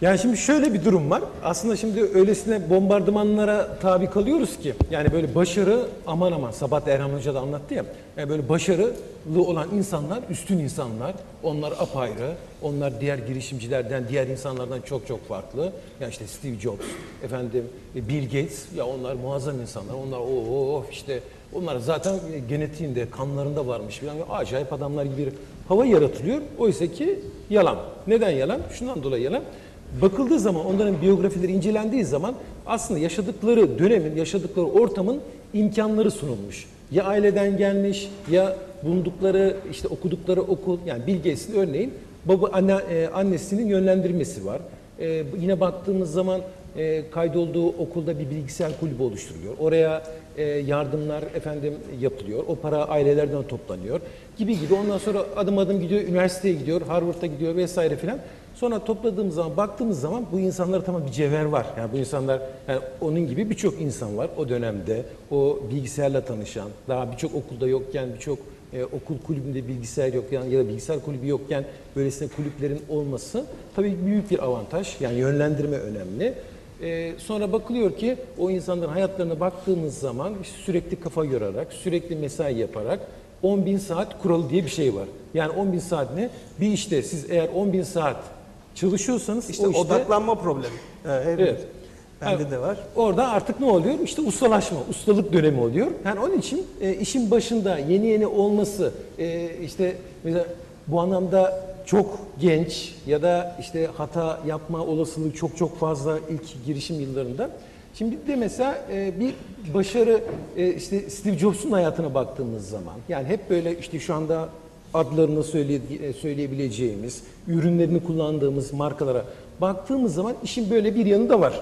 Yani şimdi şöyle bir durum var. Aslında şimdi öylesine bombardımanlara tabi kalıyoruz ki yani böyle başarı aman aman Sabahat Erhan Hoca da anlattı ya. Yani böyle başarılı olan insanlar üstün insanlar. Onlar apayrı. Onlar diğer girişimcilerden, diğer insanlardan çok çok farklı. Ya işte Steve Jobs, efendim Bill Gates ya onlar muazzam insanlar. Onlar o işte onlar zaten genetiğinde, kanlarında varmış falan. Acayip adamlar gibi bir hava yaratılıyor. Oysa ki yalan. Neden yalan? Şundan dolayı yalan. Bakıldığı zaman onların biyografileri incelendiği zaman aslında yaşadıkları dönemin, yaşadıkları ortamın imkanları sunulmuş. Ya aileden gelmiş ya bulundukları işte okudukları okul yani Bill örneğin baba anne, e, annesinin yönlendirmesi var. E, yine baktığımız zaman e, kaydolduğu okulda bir bilgisayar kulübü oluşturuluyor. Oraya e, yardımlar efendim yapılıyor. O para ailelerden toplanıyor gibi gibi. Ondan sonra adım adım gidiyor, üniversiteye gidiyor, Harvard'a gidiyor vesaire filan. Sonra topladığımız zaman, baktığımız zaman bu insanlarda tamam bir cevher var. Yani bu insanlar, yani onun gibi birçok insan var o dönemde. O bilgisayarla tanışan, daha birçok okulda yokken, birçok e, okul kulübünde bilgisayar yokken ya da bilgisayar kulübü yokken böylesine kulüplerin olması tabii büyük bir avantaj. Yani yönlendirme önemli. E, sonra bakılıyor ki o insanların hayatlarına baktığımız zaman sürekli kafa yorarak, sürekli mesai yaparak 10 bin saat kuralı diye bir şey var. Yani 10 bin saat ne? Bir işte siz eğer 10 bin saat çalışıyorsanız İşte o işte odaklanma problemi. Evet. Evet. Bende Evet. de var. Orada artık ne oluyor? İşte ustalaşma, ustalık dönemi oluyor. Yani onun için e, işin başında yeni yeni olması, e, işte mesela bu anlamda çok genç ya da işte hata yapma olasılığı çok çok fazla ilk girişim yıllarında. Şimdi de mesela e, bir başarı e, işte Steve Jobs'un hayatına baktığımız zaman yani hep böyle işte şu anda adlarını e, söyleyebileceğimiz, ürünlerini kullandığımız markalara baktığımız zaman işin böyle bir yanı da var.